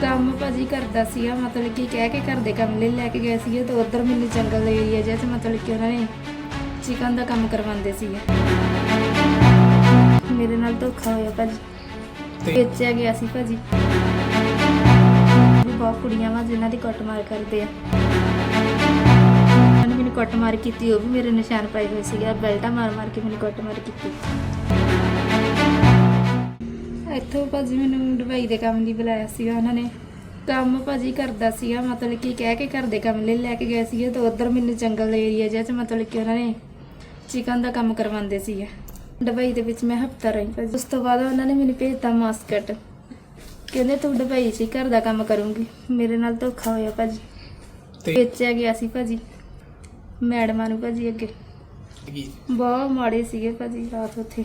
ਕੰਮ ਭਾਜੀ ਕਰਦਾ ਸੀਗਾ ਮਤਲਬ ਕਿ ਕਹਿ ਕੇ ਘਰ ਦੇ ਕੰਮ ਲਈ ਲੈ ਕੇ ਗਏ ਸੀਗੇ ਤੇ ਉਧਰ ਮੈਨੂੰ ਜੰਗਲ ਦੇ ਏਰੀਆ ਜਿਹਾ ਮਤਲਬ ਕਿ ਉਹਨਾਂ ਨੇ ਚਿਕਨ ਦਾ ਕੰਮ ਕਰਵਾਉਂਦੇ ਸੀਗੇ। ਮੇਰੇ ਨਾਲ ਧੋਖਾ ਹੋਇਆ ਭਾਜੀ। ਵੇਚਿਆ ਗਿਆ ਸੀ ਭਾਜੀ। ਬਹੁਤ ਕੁੜੀਆਂ ਵਾ ਜਿਨ੍ਹਾਂ ਦੀ ਕੁੱਟਮਾਰ ਕਰਦੇ ਆ। ਮੈਨੂੰ ਕੁੱਟਮਾਰ ਕੀਤੀ ਉਹ ਵੀ ਮੇਰੇ ਨਿਸ਼ਾਨ ਪਾਏ ਹੋਏ ਸੀਗੇ। ਬੈਲਟਾ ਮਾਰ ਮਾਰ ਕੇ ਮੈਨੂੰ ਕੁੱਟਮਾਰ ਕੀਤੀ। ਇੱਥੋਂ ਭਾਜੀ ਮੈਨੂੰ ਦੁਬਈ ਦੇ ਕੰਮ ਲਈ ਬੁਲਾਇਆ ਸੀਗਾ ਉਹਨਾਂ ਨੇ ਕੰਮ ਭਾਜੀ ਕਰਦਾ ਸੀਗਾ ਮਤਲਬ ਕਿ ਕਹਿ ਕੇ ਘਰ ਦੇ ਕੰਮ ਲਈ ਲੈ ਕੇ ਗਏ ਸੀਗੇ ਤੇ ਉਧਰ ਮੈਨੂੰ ਜੰਗਲ ਦੇ ਏਰੀਆ ਜਿਹਾ 'ਚ ਮਤਲਬ ਕਿ ਉਹਨਾਂ ਨੇ ਚਿਕਨ ਦਾ ਕੰਮ ਕਰਵਾਉਂਦੇ ਸੀਗੇ। ਦੁਬਈ ਦੇ ਵਿੱਚ ਮੈਂ ਹਫਤਾ ਰਹੀ ਭਾਜੀ। ਉਸ ਤੋਂ ਬਾਅਦ ਉਹਨਾਂ ਨੇ ਮੈਨੂੰ ਭੇਜਤਾ ਮਾਸਕਟ। ਕਹਿੰਦੇ ਤੂੰ ਦੁਬਈ 'ਚ ਹੀ ਘਰ ਦਾ ਕੰਮ ਕਰੂੰਗੀ। ਮੇਰੇ ਨਾਲ ਧੋਖਾ ਹੋਇਆ ਭਾਜੀ। ਤੇ ਵੇਚਿਆ ਗਿਆ ਸੀ ਭਾਜੀ। ਮੈਡਮਾਂ ਨੂੰ ਭਾਜੀ ਅੱਗੇ। ਕੀ? ਬਹੁਤ ਮਾੜੇ ਸੀਗੇ ਭਾਜੀ ਰਾਤ ਉੱਥੇ।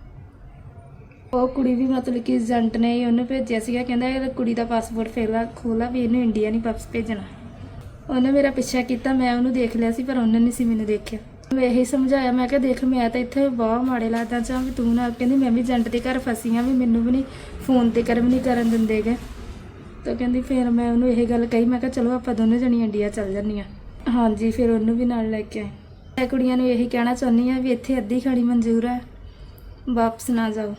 ਉਹ ਕੁੜੀ ਵੀ ਮਤਲਬ ਕਿ ਏਜੰਟ ਨੇ ਹੀ ਉਹਨੂੰ ਭੇਜਿਆ ਸੀਗਾ, ਕਹਿੰਦਾ ਇਹ ਕੁੜੀ ਦਾ ਪਾਸਪੋਰਟ ਫੇਲਾ ਖੋਲਾ ਵੀ ਇਹਨੂੰ ਇੰਡੀਆ ਨਹੀਂ ਵਾਪਸ ਭੇਜਣਾ। ਉਹਨੇ ਮੇਰਾ ਪਿੱਛਾ ਕੀਤਾ, ਮੈਂ ਉਹਨੂੰ ਦੇਖ ਲਿਆ ਸੀ, ਪਰ ਉਹਨੇ ਨਹੀਂ ਸੀ ਮੈਨੂੰ ਦੇਖਿਆ। ਮੈਂ ਇਹੀ ਸਮਝਾਇਆ, ਮੈਂ ਕਿਹਾ ਦੇਖ ਮੈਂ ਤਾਂ ਇੱਥੇ ਬਹੁਤ ਮਾੜੇ ਲੱਗਦਾ ਚਾਹ ਵੀ ਤੂੰ ਨਾ ਕਹਿੰਦੀ ਮੈਂ ਵੀ ਏਜੰਟ ਦੇ ਘਰ ਫਸੀ ਆ ਵੀ ਮੈਨੂੰ ਵੀ ਨਹੀਂ, ਫੋਨ ਤੇ ਕਰ ਵੀ ਨਹੀਂ ਕਰਨ ਦਿੰਦੇਗੇ ਤਾਂ ਕਹਿੰਦੀ ਫਿਰ ਮੈਂ ਉਹਨੂੰ ਇਹ ਗੱਲ ਕਹੀ, ਮੈਂ ਕਿਹਾ ਚਲੋ ਆਪਾਂ ਦੋਨੋਂ ਜਣੀ ਇੰਡੀਆ ਚੱਲ ਜੰਨੀਆਂ ਹਾਂਜੀ, ਫਿਰ ਉਹਨੂੰ ਵੀ ਨਾਲ ਲੈ ਕੇ ਆਏ। ਮੈਂ ਕੁੜੀਆਂ ਨੂੰ ਇਹੀ ਕਹਿਣਾ ਚਾਹੁੰਦੀ ਆ ਵੀ ਇੱਥੇ ਅੱਧੀ ਖਾਣੀ ਮਨਜ਼ੂਰ ਹੈ, ਵਾਪਸ ਨਾ ਜਾਓ।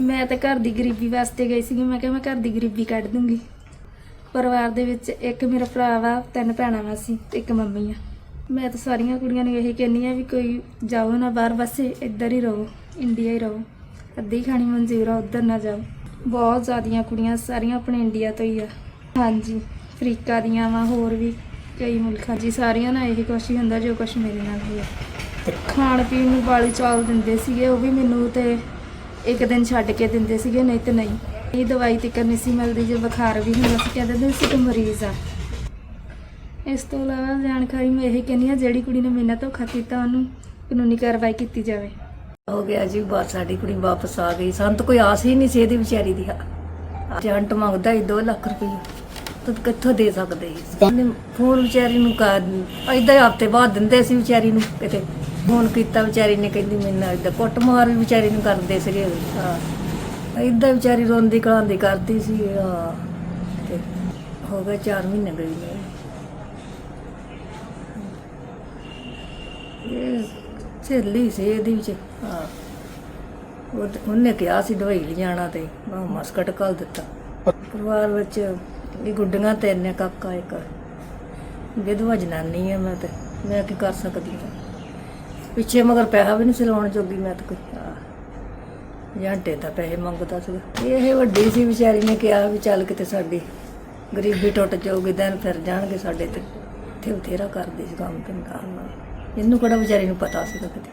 ਮੈਂ ਤਾਂ ਘਰ ਦੀ ਗਰੀਬੀ ਵਾਸਤੇ ਗਈ ਸੀਗੀ, ਮੈਂ ਕਿਹਾ ਮੈਂ ਘਰ ਦੀ ਗਰੀਬੀ ਕੱਢ ਦੂੰਗੀ। ਪਰਿਵਾਰ ਦੇ ਵਿੱਚ ਇੱਕ ਮੇਰਾ ਭਰਾ ਵਾ, ਤਿੰਨ ਭੈਣਾਂ ਵਾ ਸੀ ਤੇ ਇੱਕ ਮੰਮੀ ਆ। ਮੈਂ ਤਾਂ ਸਾਰੀਆਂ ਕੁੜੀਆਂ ਨੂੰ ਇਹੀ ਕਹਿੰਦੀ ਆ ਵੀ ਕੋਈ ਜਾਓ ਨਾ ਬਾਹਰ, ਬਸ ਇੱਧਰ ਹੀ ਰਹੋ, ਇੰਡੀਆ ਹੀ ਰਹੋ। ਅੱਧੀ ਖਾਣੀ ਮਨਜ਼ੂਰ ਆ, ਉੱਧਰ ਨਾ ਜਾਓ। ਬਹੁਤ ਜ਼ਿਆਦੀਆਂ ਕੁੜੀਆਂ ਸਾਰੀਆਂ ਆਪਣੇ ਇੰਡੀਆ ਤੋਂ ਹੀ ਆ। ਹਾਂਜੀ, ਅਫਰੀਕਾ ਦੀਆਂ ਵਾ, ਹੋਰ ਵੀ ਕਈ ਮੁਲਕਾਂ ਜੀ, ਸਾਰੀਆਂ ਨਾਲ ਇਹੀ ਕੁਛ ਹੀ ਹੁੰਦਾ ਜੋ ਕੁਛ ਮੇਰੇ ਨਾਲ ਹੋਇਆ। ਖਾਣ ਪੀਣ ਨੂੰ ਵਾਲੀ ਚਾਲ ਦਿੰਦੇ ਸੀਗੇ, ਉਹ ਵੀ ਮੈਨੂੰ ਤੇ ਇੱਕ ਦਿਨ ਛੱਡ ਕੇ ਦਿੰਦੇ ਸੀਗੇ, ਨਹੀਂ ਤੇ ਨਹੀਂ। ਇਹ ਦਵਾਈ ਤੇ ਕਰਨੀ ਸੀ ਮਿਲਦੀ ਜੇ ਬੁਖਾਰ ਵੀ ਹੁੰਦਾ ਸੀ, ਕਹਿੰਦੇ ਹੁੰਦੇ ਸੀ ਤੂੰ ਮਰੀਜ਼ ਆ। ਇਸ ਤੋਂ ਇਲਾਵਾ ਜਾਣਕਾਰੀ ਮੈਂ ਇਹ ਕਹਿੰਦੀ ਆ ਜਿਹੜੀ ਕੁੜੀ ਨੇ ਮੇਰੇ ਧੋਖਾ ਕੀਤਾ, ਉਹਨੂੰ ਕਾਨੂੰਨੀ ਕਾਰਵਾਈ ਕੀਤੀ ਜਾਵੇ। ਹੋ ਗਿਆ ਜੀ, ਬਸ ਸਾਡੀ ਕੁੜੀ ਵਾਪਸ ਆ ਗਈ। ਸਾਨੂੰ ਤਾਂ ਕੋਈ ਆਸ ਹੀ ਨਹੀਂ ਸੀ ਇਹਦੀ ਵਿਚਾਰੀ ਦੀ। ਏਜੰਟ ਮੰਗਦਾ ਹੀ 2 ਲੱਖ ਰੁਪਏ ਤੂੰ ਕਿੱਥੋਂ ਦੇ ਸਕਦੇ ਸੀ? ਫੋਨ ਵਿਚਾਰੀ ਨੂੰ ਕਰ, ਏਦਾਂ ਹਫ਼ਤੇ ਬਾਅਦ ਦਿੰਦੇ ਸੀ ਵਿਚਾਰੀ ਨੂੰ ਕਿਤੇ। ਫੋਨ ਕੀਤਾ ਵਿਚਾਰੀ ਨੇ ਕਹਿੰਦੀ ਮੈਨੂੰ ਏਦਾਂ ਕੁੱਟਮਾਰ ਵੀ ਵਿਚਾਰੀ ਨੂੰ ਕਰਦੇ ਸੀਗੇ। ਹਾਂ। ਏਦਾਂ ਵਿਚਾਰੀ ਰੋਂਦੀ ਕਲਾਂਦੀ ਕਰਦੀ ਸੀ, ਹਾਂ। ਤੇ ਹੋ ਗਏ 4 ਮਹੀਨੇ ਗਈ ਨੇ। ਇਹ ਸਹੇਲੀ ਸੀ ਇਹਦੀ ਵਿੱਚ, ਹਾਂ। ਉਹਨੇ ਕਿਹਾ ਸੀ ਦਵਾਈ ਲਿਜਾਣਾ ਤੇ ਮੈਂ ਮਸਕਟ ਕੱਲ ਦਿੱਤਾ। ਪਰਿਵਾਰ ਵਿੱਚ ਇਹ ਗੁੱਡੀਆਂ ਤੇ ਕਾਕਾ ਇੱਕ। ਵਿਧਵਾ ਜਨਾਨੀ ਹੈ ਮੈਂ ਤੇ, ਮੈਂ ਕੀ ਕਰ ਸਕਦੀ ਹਾਂ? ਪਿੱਛੇ ਮਗਰ ਪੈਸਾ ਵੀ ਨਹੀਂ ਸੀ ਲਾਉਣ ਜੋਗੀ ਮੈਂ ਤਾਂ ਕੋਈ। ਜਾਂਟੇ ਦਾ ਪੈਸੇ ਮੰਗਦਾ ਸੀ। ਇਹ ਵੱਡੀ ਸੀ ਵਿਚਾਰੀ ਨੇ ਕਿਹਾ ਵੀ ਚੱਲ ਕਿਤੇ ਸਾਡੀ ਗਰੀਬੀ ਟੁੱਟ ਜਾਊਗੀ ਦਿਨ ਫਿਰ ਜਾਣਗੇ ਸਾਡੇ ਤੇ। ਇੱਥੇ ਬਥੇਰਾ ਕਰਦੀ ਸੀ ਕੰਮ ਧੰਦਾ ਨਾਲ। ਇਹਨੂੰ ਕਿਹੜਾ ਵਿਚਾਰੀ ਨੂੰ ਪਤਾ ਸੀਗਾ ਕਿਤੇ।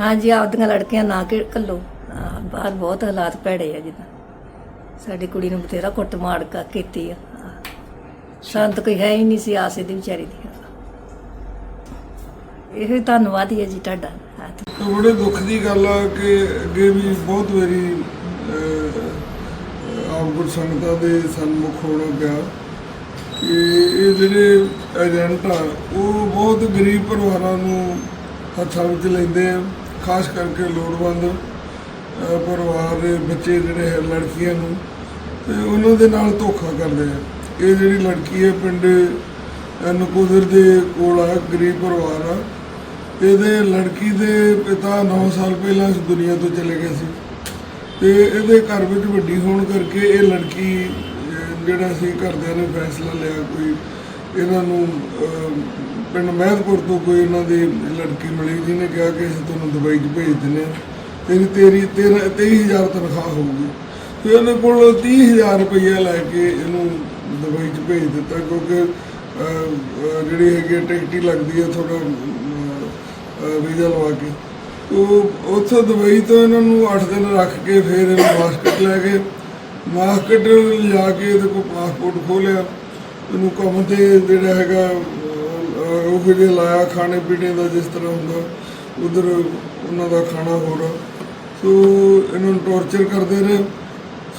ਹਾਂਜੀ ਆਪਦੀਆਂ ਲੜਕੀਆਂ ਨਾ ਕਿ ਕੱਲੋ। ਬਾਹਰ ਬਹੁਤ ਹਾਲਾਤ ਭੈੜੇ ਆ ਜਿੱਦਾਂ। ਸਾਡੀ ਕੁੜੀ ਨੂੰ ਬਥੇਰਾ ਕੁੱਟ ਮਾਰ ਕਾ ਕੀਤੀ ਆ। ਸ਼ਾਂਤ ਕੋਈ ਹੈ ਹੀ ਨਹੀਂ ਸੀ ਆਸੇ ਦੀ ਵਿਚਾਰੀ ਦੀ। ਇਹ ਧੰਨਵਾਦ ਹੀ ਹੈ ਜੀ ਤੁਹਾਡਾ। ਤੇ ਬੜੇ ਦੁੱਖ ਦੀ ਗੱਲ ਆ ਕਿ ਅੱਗੇ ਵੀ ਬਹੁਤ ਵਾਰੀ ਆਪ ਗੁਰਸੰਗਤਾਂ ਦੇ ਸਨਮੁਖ ਹੋਣਾ ਪਿਆ ਕਿ ਇਹ ਜਿਹੜੇ ਏਜੰਟ ਆ ਉਹ ਬਹੁਤ ਗਰੀਬ ਪਰਿਵਾਰਾਂ ਨੂੰ ਹੱਥਾਂ ਵਿੱਚ ਲੈਂਦੇ ਆ ਖਾਸ ਕਰਕੇ ਲੋੜਵੰਦ ਪਰਿਵਾਰ ਦੇ ਬੱਚੇ ਜਿਹੜੇ ਹੈ ਲੜਕੀਆਂ ਨੂੰ ਤੇ ਉਹਨਾਂ ਦੇ ਨਾਲ ਧੋਖਾ ਕਰਦੇ ਆ। ਇਹ ਜਿਹੜੀ ਲੜਕੀ ਹੈ ਪਿੰਡ ਅਹ, ਨਕੋਦਰ ਦੇ ਕੋਲ ਆ ਗਰੀਬ ਪਰਿਵਾਰ ਆ ਇਹਦੇ ਲੜਕੀ ਦੇ ਪਿਤਾ 9 ਸਾਲ ਪਹਿਲਾਂ ਇਸ ਦੁਨੀਆ ਤੋਂ ਚਲੇ ਗਏ ਸੀ। ਤੇ ਇਹਦੇ ਘਰ ਵਿੱਚ ਵੱਡੀ ਹੋਣ ਕਰਕੇ ਇਹ ਲੜਕੀ ਜਿਹੜਾ ਸੀ ਘਰਦਿਆਂ ਨੇ ਫੈਸਲਾ ਲਿਆ ਕੋਈ ਇਹਨਾਂ ਨੂੰ ਪਿੰਡ ਮਹਿਦਪੁਰ ਤੋਂ ਕੋਈ ਇਹਨਾਂ ਦੀ ਲੜਕੀ ਮਿਲੀ ਜਿਹਨੇ ਕਿਹਾ ਕਿ ਅਸੀਂ ਤੁਹਾਨੂੰ ਦੁਬਈ 'ਚ ਭੇਜ ਦਿੰਦੇ ਹਾਂ। ਤੇਰੀ ਤੇਰੀ ਤੇਰਾ 23000 ਤਨਖਾਹ ਹੋਊਗੀ। ਤੇ ਉਹਨੇ ਕੋਲ 30000 ਰੁਪਈਆ ਲੈ ਕੇ ਇਹਨੂੰ ਦੁਬਈ 'ਚ ਭੇਜ ਦਿੱਤਾ ਕਿਉਂਕਿ ਜਿਹੜੀ ਹੈਗੀ ਹੈ ਟਿਕਟ ਹੀ ਲੱਗਦੀ ਹੈ ਥੋੜਾ ਵੀਜ਼ਾ ਲਵਾ ਕੇ। ਉਹ ਉੱਥੋਂ ਦੁਬਈ ਤੋਂ ਇਹਨਾਂ ਨੂੰ 8 ਦਿਨ ਰੱਖ ਕੇ ਫਿਰ ਇਹਨੂੰ ਮਾਸਕਟ ਲੈ ਗਏ। ਮਾਸਕਟ ਲਿਜਾ ਕੇ ਇਹਦੇ ਕੋਲ ਪਾਸਪੋਰਟ ਖੋਲਿਆ ਇਹਨੂੰ ਕੰਮ ਤੇ ਜਿਹੜਾ ਹੈਗਾ ਉਹ ਜਿਹੜੇ ਲਾਇਆ ਖਾਣੇ ਪੀਣੇ ਦਾ ਜਿਸ ਤਰ੍ਹਾਂ ਹੁੰਦਾ, ਉਧਰ ਉਹਨਾਂ ਦਾ ਖਾਣਾ ਹੋਰ। ਸੋ ਇਹਨਾਂ ਨੂੰ ਟੌਰਚਰ ਕਰਦੇ ਰਹੇ।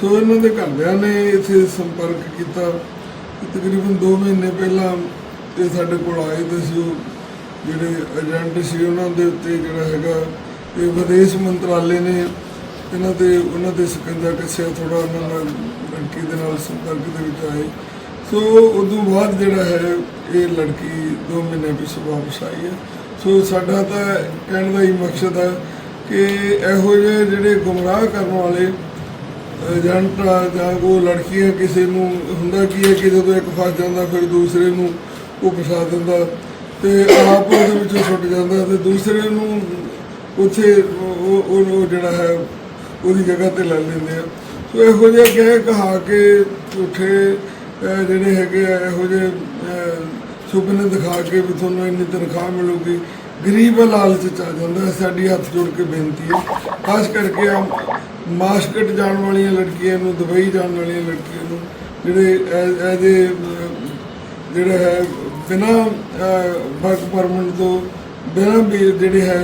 ਸੋ ਇਹਨਾਂ ਦੇ ਘਰਦਿਆਂ ਨੇ ਇੱਥੇ ਸੰਪਰਕ ਕੀਤਾ। ਤਕਰੀਬਨ 2 ਮਹੀਨੇ ਪਹਿਲਾਂ ਇਹ ਸਾਡੇ ਕੋਲ ਆਏ ਤੇ ਸੀ ਉਹ ਜਿਹੜੇ ਏਜੰਟ ਸੀ ਉਹਨਾਂ ਦੇ ਉੱਤੇ ਜਿਹੜਾ ਹੈਗਾ, ਇਹ ਵਿਦੇਸ਼ ਮੰਤਰਾਲੇ ਨੇ ਇਹਨਾਂ ਤੇ ਉਹਨਾਂ ਦੇ ਸਕੰਜਾ ਕੱਸਿਆ ਥੋੜਾ ਉਹਨਾਂ ਨਾਲ ਲੜਕੀ ਦੇ ਨਾਲ ਸੰਪਰਕ ਦੇ ਵਿੱਚ ਆਏ। ਸੋ ਉਦੋਂ ਬਾਅਦ ਜਿਹੜਾ ਹੈ, ਇਹ ਲੜਕੀ 2 ਮਹੀਨੇ ਪਿੱਛੋਂ ਵਾਪਸ ਆਈ ਹੈ। ਸੋ ਸਾਡਾ ਤਾਂ ਕਹਿਣ ਦਾ ਹੀ ਮਕਸਦ ਹੈ ਕਿ ਇਹੋ ਜਿਹੇ ਜਿਹੜੇ ਗੁੰਮਰਾਹ ਕਰਨ ਵਾਲੇ ਏਜੰਟ ਆ, ਜਾਂ ਉਹ ਲੜਕੀਆਂ ਕਿਸੇ ਨੂੰ, ਹੁੰਦਾ ਕੀ ਹੈ ਕਿ ਜਦੋਂ ਇੱਕ ਫਸ ਜਾਂਦਾ, ਫਿਰ ਦੂਸਰੇ ਨੂੰ ਉਹ ਫਸਾ ਦਿੰਦਾ। ਤੇ ਆਪ ਉਹਦੇ ਵਿੱਚੋਂ ਛੁੱਟ ਜਾਂਦਾ ਤੇ ਦੂਸਰੇ ਨੂੰ ਉੱਥੇ ਉਹ, ਉਹ- ਜਿਹੜਾ ਹੈ, ਉਹਦੀ ਜਗ੍ਹਾ ਤੇ ਲੈ ਲੈਂਦੇ ਆ। ਸੋ ਇਹੋ ਜਿਹਾ ਕਹਿ ਕਹਾ ਕੇ ਝੂਠੇ ਜਿਹੜੇ ਹੈਗੇ ਆ, ਇਹੋ ਜਿਹੇ ਸੁਪਨੇ ਦਿਖਾ ਕੇ ਵੀ ਤੁਹਾਨੂੰ ਇੰਨੀ ਤਨਖਾਹ ਮਿਲੂਗੀ। ਗਰੀਬ ਲਾਲਚ ਚ ਆ ਜਾਂਦਾ ਸਾਡੀ ਹੱਥ ਜੋੜ ਕੇ ਬੇਨਤੀ ਹੈ। ਖਾਸ ਕਰਕੇ ਆ ਮਾਸਕਟ ਜਾਣ ਵਾਲੀਆਂ ਲੜਕੀਆਂ ਨੂੰ, ਦੁਬਈ ਜਾਣ ਵਾਲੀਆਂ ਲੜਕੀਆਂ ਨੂੰ, ਜਿਹੜੇ ਐਜੇ ਜਿਹੜਾ ਹੈ ਬਿਨਾਂ ਵਰਕ ਪਰਮਿਟ ਤੋਂ ਬਿਨਾਂ ਵੀ ਜਿਹੜੇ ਹੈ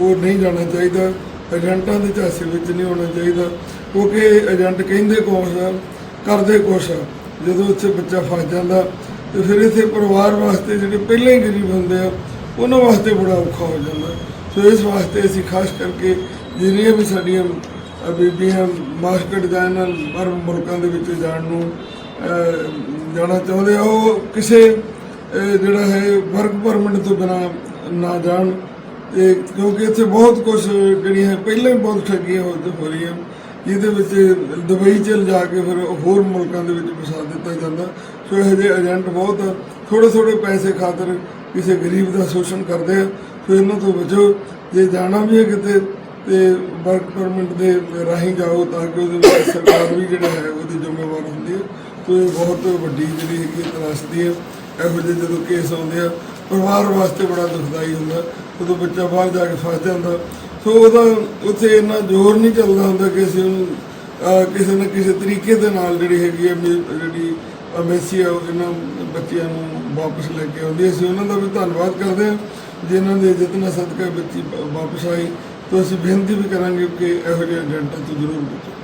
ਉਹ ਨਹੀਂ ਜਾਣਾ ਚਾਹੀਦਾ। ਏਜੰਟਾਂ ਦੇ ਝਾਂਸੇ ਵਿੱਚ ਨਹੀਂ ਹੋਣਾ ਚਾਹੀਦਾ। ਕਿਉਂਕਿ ਏਜੰਟ ਕਹਿੰਦੇ ਕੁਛ ਆ, ਕਰਦੇ ਕੁਛ ਆ। ਜਦੋਂ ਉੱਥੇ ਬੱਚਾ ਫਸ ਜਾਂਦਾ, ਤੇ ਫਿਰ ਇੱਥੇ ਪਰਿਵਾਰ ਵਾਸਤੇ ਜਿਹੜੇ ਪਹਿਲਾਂ ਹੀ ਗਰੀਬ ਹੁੰਦੇ ਆ, ਉਹਨਾਂ ਵਾਸਤੇ ਬੜਾ ਔਖਾ ਹੋ ਜਾਂਦਾ। ਸੋ ਇਸ ਵਾਸਤੇ ਅਸੀਂ ਖਾਸ ਕਰਕੇ ਜਿਹੜੀਆਂ ਵੀ ਸਾਡੀਆਂ ਬੀਬੀਆਂ ਮਾਸਕਟ ਜਾਂ ਇਹਨਾਂ ਪਰ ਮੁਲਕਾਂ ਦੇ ਵਿੱਚ ਜਾਣ ਨੂੰ ਜਾਣਾ ਚਾਹੁੰਦੇ ਆ, ਉਹ ਕਿਸੇ ਅਹ, ਜਿਹੜਾ ਹੈ ਵਰਕ ਪਰਮਿਟ ਤੋਂ ਬਿਨਾ ਨਾ ਜਾਣ। ਤੇ ਕਿਉਂਕਿ ਇੱਥੇ ਬਹੁਤ ਕੁਝ ਜਿਹੜੀਆਂ ਹੈ ਪਹਿਲਾਂ ਹੀ ਬਹੁਤ ਠੱਗੀਆਂ ਹੋ ਹੋ ਰਹੀਆਂ। ਜਿਹਦੇ ਵਿੱਚ ਦੁਬਈ ਚ ਜਾ ਕੇ ਫਿਰ ਹੋਰ ਮੁਲਕਾਂ ਦੇ ਵਿੱਚ ਫਸਾ ਦਿੱਤਾ ਜਾਂਦਾ। ਸੋ ਇਹੋ ਜਿਹੇ ਏਜੰਟ ਬਹੁਤ ਥੋੜੇ ਥੋੜੇ ਪੈਸੇ ਖਾਤਰ ਕਿਸੇ ਗਰੀਬ ਦਾ ਸ਼ੋਸ਼ਣ ਕਰਦੇ ਆ। ਸੋ ਇਹਨਾਂ ਤੋਂ ਬਚੋ। ਜੇ ਜਾਣਾ ਵੀ ਹੈ ਕਿਤੇ ਤੇ ਵਰਕ ਪਰਮਿਟ ਦੇ ਰਾਹੀਂ ਜਾਓ ਤਾਂ ਕਿ ਉਹਦੇ ਵਿੱਚ ਸਰਕਾਰ ਵੀ ਜਿਹੜਾ ਹੈ ਉਹਦੀ ਜ਼ਿੰਮੇਵਾਰ ਹੁੰਦੀ ਹੈ। ਸੋ ਇਹ ਬਹੁਤ ਵੱਡੀ ਜਿਹੜੀ ਹੈਗੀ ਹੈ ਤਰਾਸਦੀ ਹੈ। ਇਹੋ ਜਿਹੇ ਜਦੋਂ ਕੇਸ ਆਉਂਦੇ ਆ, ਪਰਿਵਾਰ ਵਾਸਤੇ ਬੜਾ ਦੁਖਦਾਈ ਹੁੰਦਾ ਉਦੋਂ ਬੱਚਾ ਬਾਹਰ ਜਾ ਕੇ ਫਸ ਜਾਂਦਾ। ਸੋ ਉਹਦਾ ਉੱਥੇ ਇੰਨਾ ਜ਼ੋਰ ਨਹੀਂ ਚੱਲਦਾ ਹੁੰਦਾ ਕਿ ਅਸੀਂ ਉਹਨੂੰ ਕਿਸੇ ਨਾ ਕਿਸੇ ਤਰੀਕੇ ਦੇ ਨਾਲ ਜਿਹੜੀ ਹੈਗੀ ਹੈ ਮੇ- ਜਿਹੜੀ ਅਮੇਸੀ ਆ ਉਹ ਇਹਨਾਂ ਬੱਚਿਆਂ ਨੂੰ ਵਾਪਸ ਲੈ ਕੇ ਆਉਂਦੀ ਅਸੀਂ ਉਹਨਾਂ ਦਾ ਵੀ ਧੰਨਵਾਦ ਕਰਦੇ ਹਾਂ ਜਿਨ੍ਹਾਂ ਦੇ ਜਿਤਨਾ ਸਦਕਾ ਬੱਚੀ ਵਾਪਸ ਆਈ, ਤਾਂ ਅਸੀਂ ਬੇਨਤੀ ਵੀ ਕਰਾਂਗੇ ਕਿ ਇਹੋ ਜਿਹੇ ਏਜੰਟਾਂ ਤੋਂ ਜ਼ਰੂਰ ਬਚੋ।